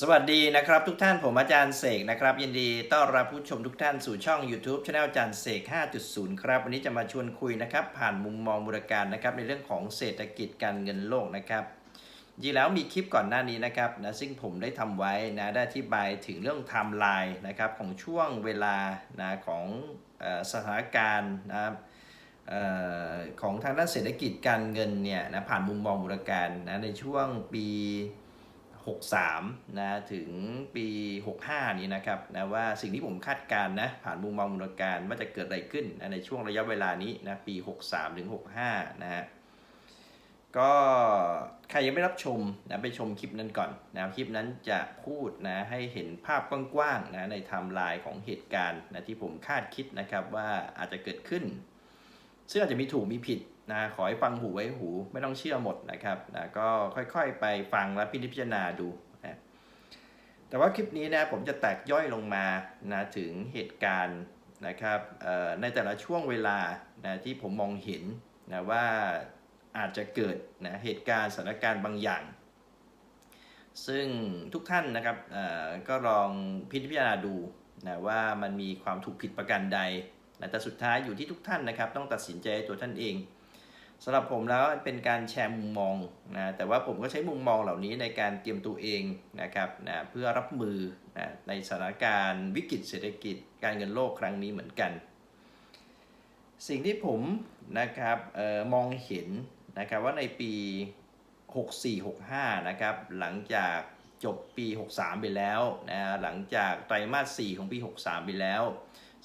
สวัสดีนะครับทุกท่านผมอาจารย์เสกนะครับ ยินดีต้อนรับผู้ชมทุกท่านสู่ช่อง YouTube Channel อาจารย์เสก 5.0 ครับ วันนี้จะมาชวนคุยนะครับ ผ่านมุมมองบูรการนะครับ ในเรื่องของเศรษฐกิจการเงินโลกนะครับจริงแล้วมีคลิปก่อนหน้านี้นะครับนะซึ่งผมได้ทำไว้นะได้อธิบายถึงเรื่องไทม์ไลน์นะครับของช่วงเวลานะของออสถานการณ์นะครับของทางด้านเศรษฐกิจการเงินเนี่ยนะผ่านมุมมองบูรการนะในช่วงปี 63นะถึงปี 65 นี้นะครับนะว่าสิ่งที่ผมคาดการณ์นะผ่านมุมมองมูลการว่าจะเกิดอะไรขึ้นนะในช่วงระยะเวลานี้นะปี 63 ถึง 65 นะฮะก็ใครยังไม่รับชมนะไปชมคลิปนั้นก่อนนะคลิปนั้นจะพูดนะให้เห็นภาพกว้างๆนะในไทม์ไลน์ของเหตุการณ์นะที่ผมคาดคิดนะครับว่าอาจจะเกิดขึ้น ซึ่งอาจจะมีถูกมีผิด นะขอให้ฟังหูไว้หูไม่ต้องเชื่อหมดนะครับนะก็ค่อยๆไปฟังและพิจารณาดูนะแต่ว่าคลิปนี้นะผมจะแตกย่อยลงมานะถึงเหตุการณ์นะครับในแต่ละช่วงเวลานะที่ผมมองเห็นนะว่าอาจจะเกิดนะเหตุการณ์สถานการณ์บางอย่าง ซึ่งทุกท่านนะครับก็ลองพิจารณาดูนะว่ามันมีความถูกผิดประการใดนะแต่สุดท้ายอยู่ที่ทุกท่านนะครับ ต้องตัดสินใจตัวท่านเอง สำหรับผมแล้วเป็นการแชร์มุมมองนะแต่ว่าผมก็ใช้มุมมองเหล่านี้ในการเตรียมตัวเองนะครับนะเพื่อรับมือนะในสถานการณ์วิกฤตเศรษฐกิจการเงินโลกครั้งนี้เหมือนกัน สิ่งที่ผมนะครับออมองเห็นนะครับว่าในปี 64-65 นะครับหลังจากจบปี 63 ไปแล้วนะหลังจากไตรมาส 4 ของปี 63 ไปแล้ว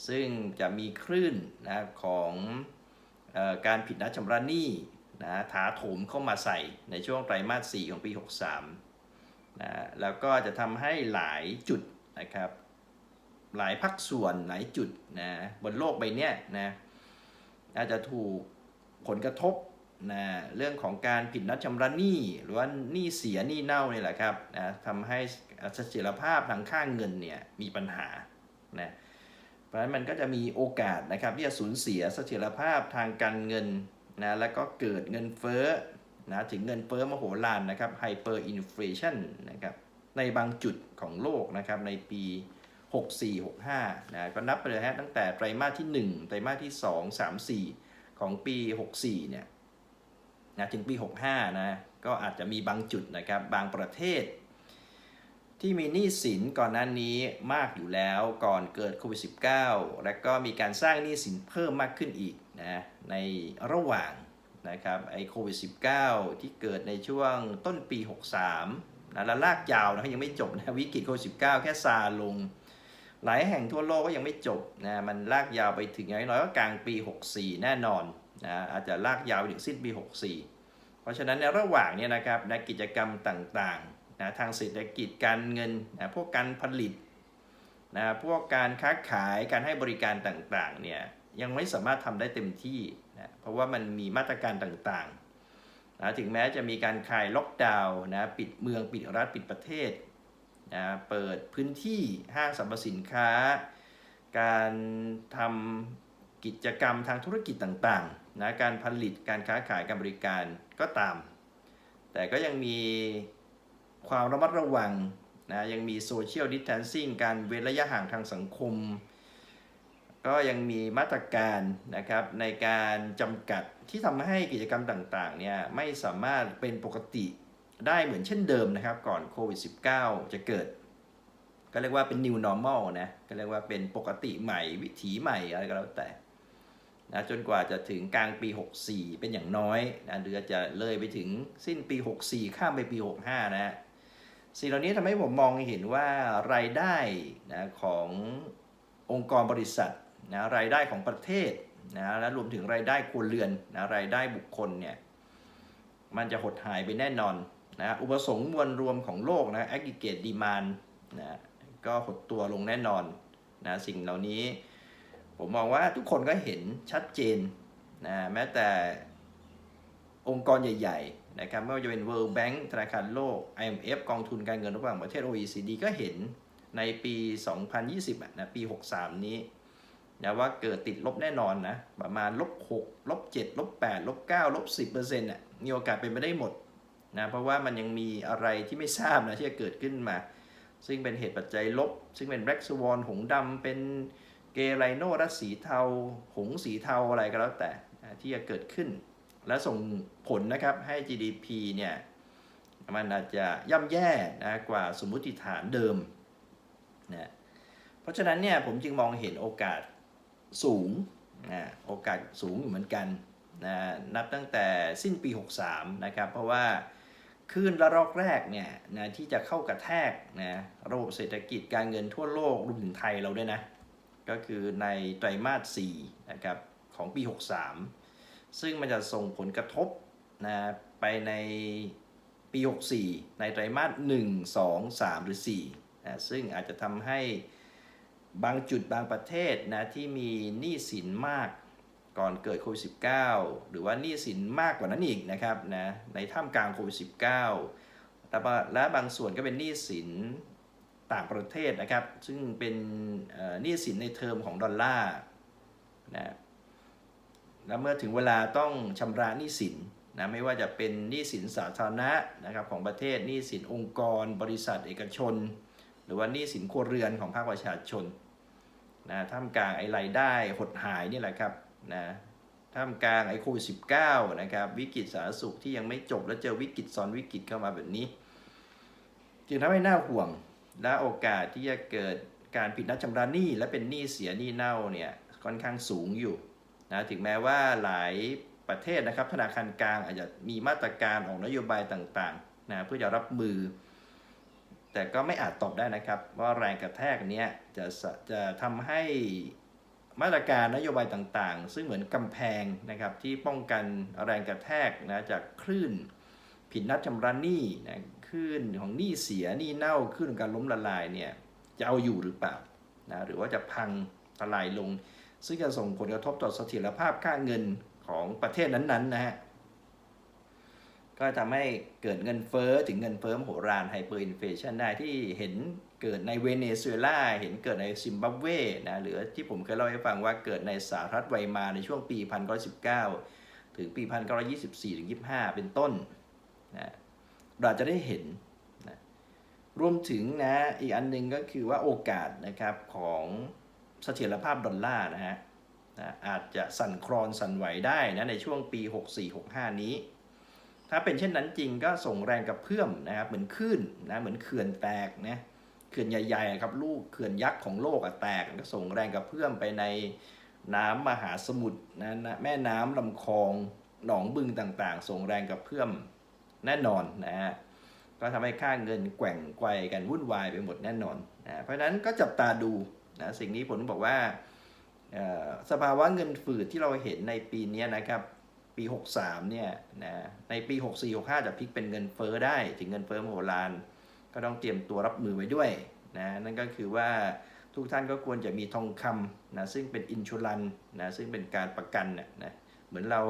ซึ่งจะมีคลื่นนะของเออ การผิดนัดชำระหนี้นะถาโถมเข้ามาใส่ในช่วงไตรมาส 4 ของปี 63นะแล้วก็จะทำให้หลายจุดนะครับหลายภาคส่วนหลายจุดนะบนโลกใบนี้นะอาจจะถูกผลกระทบนะเรื่องของการผิดนัดชำระหนี้หรือว่าหนี้เสียหนี้เน่าเนี่ยแหละครับนะทำให้เสถียรภาพทางค่างเงินเนี่ยมีปัญหานะ เพราะฉะนั้นมันก็จะมีโอกาสนะครับที่จะสูญเสียเสถียรภาพทางการเงินนะแล้วก็เกิดเงินเฟ้อนะถึงเงินเฟ้อมโหฬารนะครับไฮเปอร์อินฟลชันนะครับในบางจุดของโลกนะครับในปี 64-65นะก็นับไปเลยฮะตั้งแต่ไตรมาสที่ 1 ไตรมาสที่ 2 3 4 ของปี 64เนี่ยนะถึงปี 65นะก็อาจจะมีบางจุดนะครับบางประเทศ ที่มีหนี้สินก่อนหน้านี้มากอยู่แล้วก่อนเกิดโควิด -19 และก็มีการสร้างหนี้สินเพิ่มมากขึ้นอีกนะในระหว่างนะครับไอโควิด -19 ที่เกิดในช่วงต้นปี 63นะและลากยาวนะยังไม่จบนะวิกฤตโควิด -19 แค่ซาลง หลายแห่งทั่วโลกก็ยังไม่จบนะมันลากยาวไปถึงอย่างน้อยก็กลางปี 64 แน่นอนนะอาจจะลากยาวไปถึงสิ้นปี 64 เพราะฉะนั้นในระหว่างเนี้นะครับนะกิจกรรมต่างๆ นะทางเศรษฐกิจการเงินนะพวกการผลิตนะพวกการค้าขายการให้บริการต่างๆเนี่ยยังไม่สามารถทำได้เต็มที่นะเพราะว่ามันมีมาตรการต่างๆนะถึงแม้จะมีการคลายล็อกดาวน์นะปิดเมืองปิดรัฐปิดประเทศนะเปิดพื้นที่ห้างสรรพสินค้า การทำกิจกรรมทางธุรกิจต่างๆนะการผลิตการค้าขายการบริการก็ตาม แต่ก็ยังมี ความระมัดระวังนะยังมีโซเชียลดิส a ทนซิ่งการเว้นระยะห่างทางสังคม ก็ยังมีมาตรการนะครับในการจำกัดที่ทำให้กิจกรรมต่างๆเนี่ยไม่สามารถเป็นปกติได้เหมือนเช่นเดิมนะครับ ก่อนโควิด -19 จะเกิด ก็เรียกว่าเป็น new normal นะก็เรียกว่าเป็นปกติใหม่วิถีใหม่อะไรก็แล้วแต่นะจนกว่าจะถึงกลางปี 64 เป็นอย่างน้อยนะหรือจจะเลยไปถึงสิ้นปี 64 ข้ามไปปี 65 นะฮะ สิ่งเหล่านี้ทำให้ผมมองเห็นว่ารายได้นะขององค์กรบริษัทนะรายได้ของประเทศนะและรวมถึงรายได้ครัวเรือนนะรายได้บุคคลเนี่ยมันจะหดหายไปแน่นอนนะอุปสงค์มวลรวมของโลกนะ aggregate demand นะก็หดตัวลงแน่นอนนะสิ่งเหล่านี้ ผมมองว่าทุกคนก็เห็นชัดเจนนะแม้แต่องค์กรใหญ่ๆ นะครับไม่ว่าจะเป็น World Bank ธนาคารโลก IMF กองทุนการเงินระหว่างประเทศ OECD ก็เห็นในปี 2020นะปี 63 นี้นะว่าเกิดติดลบแน่นอนนะประมาณลบ6ลบ7ลบ8ลบ9ลบ10เปอร์เซ็นต์อะมีโอกาสเป็นไปได้หมดนะเพราะว่ามันยังมีอะไรที่ไม่ทราบนะที่จะเกิดขึ้นมา ซึ่งเป็นเหตุปัจจัยลบ ซึ่งเป็นแบล็กสวอนหงดำเป็นเกไรโนรัสสีเทา หงสีเทาอะไรก็แล้วแต่ที่จะเกิดขึ้น และส่งผลนะครับให้ GDP เนี่ยมันอาจจะย่ำแย่นะกว่าสมมุติฐานเดิมนะเพราะฉะนั้นเนี่ยผมจึงมองเห็นโอกาสสูงนะโอกาสสูงอยู่เหมือนกันนะนับตั้งแต่สิ้นปี 63 นะครับ เพราะว่าคลื่นระลอกแรกเนี่ยนะที่จะเข้ากระแทกนะระบบเศรษฐกิจการเงินทั่วโลกรวมถึงไทยเราด้วยนะ ก็คือในไตรมาส4นะครับของปี 63 ซึ่งมันจะส่งผลกระทบนะไปในปี 64 ในไตรมาส 1 2 3 หรือ 4 นะ ซึ่งอาจจะทำให้บางจุดบางประเทศนะที่มีหนี้สินมากก่อนเกิดโควิด -19 หรือว่าหนี้สินมากกว่านั้นอีกนะครับนะในท่ามกลางโควิด -19 และบางและบางส่วนก็เป็นหนี้สินต่างประเทศนะครับ ซึ่งเป็นหนี้สินในเทอมของดอลลาร์นะ แล้วเมื่อถึงเวลาต้องชำระหนี้สินนะไม่ว่าจะเป็นหนี้สินสาธารณะนะครับของประเทศหนี้สินองค์กร บริษัทเอกชน หรือว่าหนี้สินครัวเรือนของภาคประชาชนนะท่ามกลางไอ้รายได้หดหายนี่แหละครับนะท่ามกลางไอ้โควิด19นะครับวิกฤตสาธารณสุขที่ยังไม่จบแล้วเจอวิกฤตซ้อนวิกฤตเข้ามาแบบนี้ จึงทำให้น่าห่วงและโอกาสที่จะเกิดการผิดนัดชำระหนี้และเป็นหนี้เสียหนี้เน่าเนี่ยค่อนข้างสูงอยู่ นะถึงแม้ว่าหลายประเทศนะครับธนาคารกลางอาจจะมีมาตรการออกนโยบายต่างๆนะเพื่อจะรับมือ แต่ก็ไม่อาจตอบได้นะครับ ว่าแรงกระแทกเนี้ยจะจะทำให้มาตรการนโยบายต่างๆ ซึ่งเหมือนกำแพงนะครับที่ป้องกันแรงกระแทกนะจากคลื่น ผิดนัดชำระหนี้นะคลื่นของหนี้เสียหนี้เน่าคลื่นการล้มละลายเนี่ยจะเอาอยู่หรือเปล่านะหรือว่าจะพังทลายลง ซึ่งจะส่งผลกระทบต่อเสถียรภาพค่าเงินของประเทศนั้นๆนะฮะ ก็ทำให้เกิดเงินเฟ้อถึงเงินเฟ้อมโหฬารไฮเปอร์อินเฟชันได้ที่เห็นเกิดในเวเนซุเอลาเห็นเกิดในซิมบับเวนะหรือที่ผมเคยเล่าให้ฟังว่าเกิดในสหรัฐไวมาในช่วงปี 1919 ถึงปี 1924 ถึง 25 เป็นต้นนะเราจะได้เห็นนะรวมถึงนะอีกอันหนึ่งก็คือว่าโอกาสนะครับของ เสถียรภาพดอลลาร์นะฮะอาจจะสั่นคลอนสั่นไหวได้นะในช่วงปี 64-65 นี้ ถ้าเป็นเช่นนั้นจริงก็ส่งแรงกระเพื่อมนะครับเหมือนคลื่นนะเหมือนเขื่อนแตกนะเขื่อนใหญ่ๆครับลูกเขื่อนยักษ์ของโลกอะแตกก็ส่งแรงกระเพื่อมไปในน้ำมหาสมุทรนะนะแม่น้ำลำคลองหนองบึงต่างๆ ส่งแรงกระเพื่อมแน่นอนนะฮะก็ทำให้ค่าเงินแกว่งไกวกันวุ่นวายไปหมดแน่นอนนะเพราะฉะนั้นก็จับตาดู นะสิ่งนี้ผมบอกว่าสภาวะเงินฝืดที่เราเห็นในปีนี้นะครับปี 63เนี่ยนะในปี 64 65 จะพลิกเป็นเงินเฟ้อได้ถึงเงินเฟ้อมโหฬารก็ต้องเตรียมตัวรับมือไว้ด้วยนะนั่นก็คือว่าทุกท่านก็ควรจะมีทองคำนะซึ่งเป็นอินชูรันนะซึ่งเป็นการประกันนะเหมือนเรา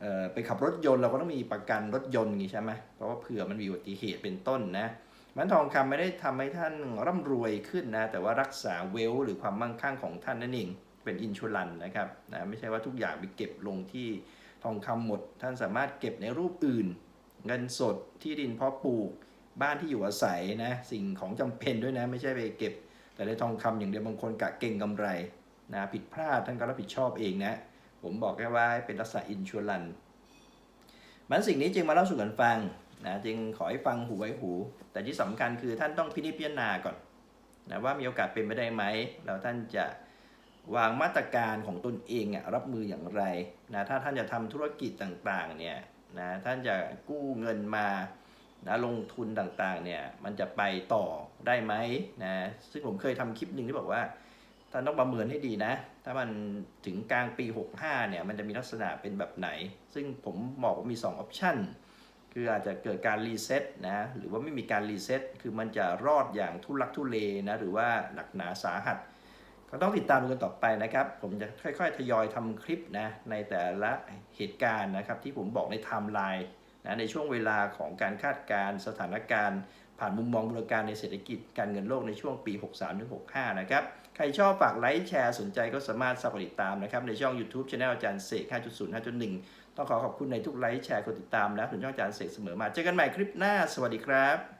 เไปขับรถยนต์เราก็ต้องมีประกันรถยนต์งี้ใช่ไหมเพราะว่าเผื่อมันมีอุบัติเหตุเป็นต้นนะ มันทองคำไม่ได้ทำให้ท่านร่ำรวยขึ้นนะ แต่ว่ารักษาเวลหรือความมั่งคั่งของท่านนั่นเอง เป็นอินชูรันนะครับนะไม่ใช่ว่าทุกอย่างไปเก็บลงที่ทองคำหมด ท่านสามารถเก็บในรูปอื่น เงินสดที่ดินเพาะปลูกบ้านที่อยู่อาศัยนะสิ่งของจำเป็นด้วยนะ ไม่ใช่ไปเก็บ แต่ในทองคำอย่างเดียวบางคนกะเก่งกำไรนะผิดพลาดท่านก็รับผิดชอบเองนะ ผมบอกแค่ว่าเป็นลักษณะอินชัวรันมันสิ่งนี้จึงมาเล่าสู่กันฟัง นะจึงขอให้ฟังหูไว้หู แต่ที่สำคัญคือท่านต้องพินิจพิจารณาก่อนนะว่ามีโอกาสเป็นไปได้ไหมแล้วท่านจะวางมาตรการของตนเองอะรับมืออย่างไรนะถ้าท่านจะทำธุรกิจต่างๆเนี่ยนะท่านจะกู้เงินมานะลงทุนต่างๆเนี่ยมันจะไปต่อได้ไหมนะซึ่งผมเคยทำคลิปหนึ่งที่บอกว่าท่านต้องประเมินให้ดีนะ ถ้ามันถึงกลางปี 65เนี่ยมันจะมีลักษณะเป็นแบบไหน ซึ่งผมบอกว่ามี 2 ออปชั่น คืออาจจะเกิดการรีเซ็ตนะ หรือว่าไม่มีการรีเซ็ตคือมันจะรอดอย่างทุลักทุเลนะ หรือว่าหนักหนาสาหัส ก็ต้องติดตามดูกันต่อไปนะครับ ผมจะค่อยๆ ทยอยทำคลิปนะ ในแต่ละเหตุการณ์นะครับ ที่ผมบอกในไทม์ไลน์นะ ในช่วงเวลาของการคาดการณ์สถานการณ์ ผ่านมุมมองบูรการในเศรษฐกิจการเงินโลกในช่วงปี 63-65 นะครับ ใครชอบฝากไลค์แชร์สนใจก็สามารถสับติดตามนะครับในช่อง YouTube Channel อาจารย์เสก5.0 5.1 ต้องขอขอบคุณในทุกไลค์แชร์กดติดตามและถึงช่องอาจารย์เสกเสมอมา เจอกันใหม่คลิปหน้า สวัสดีครับ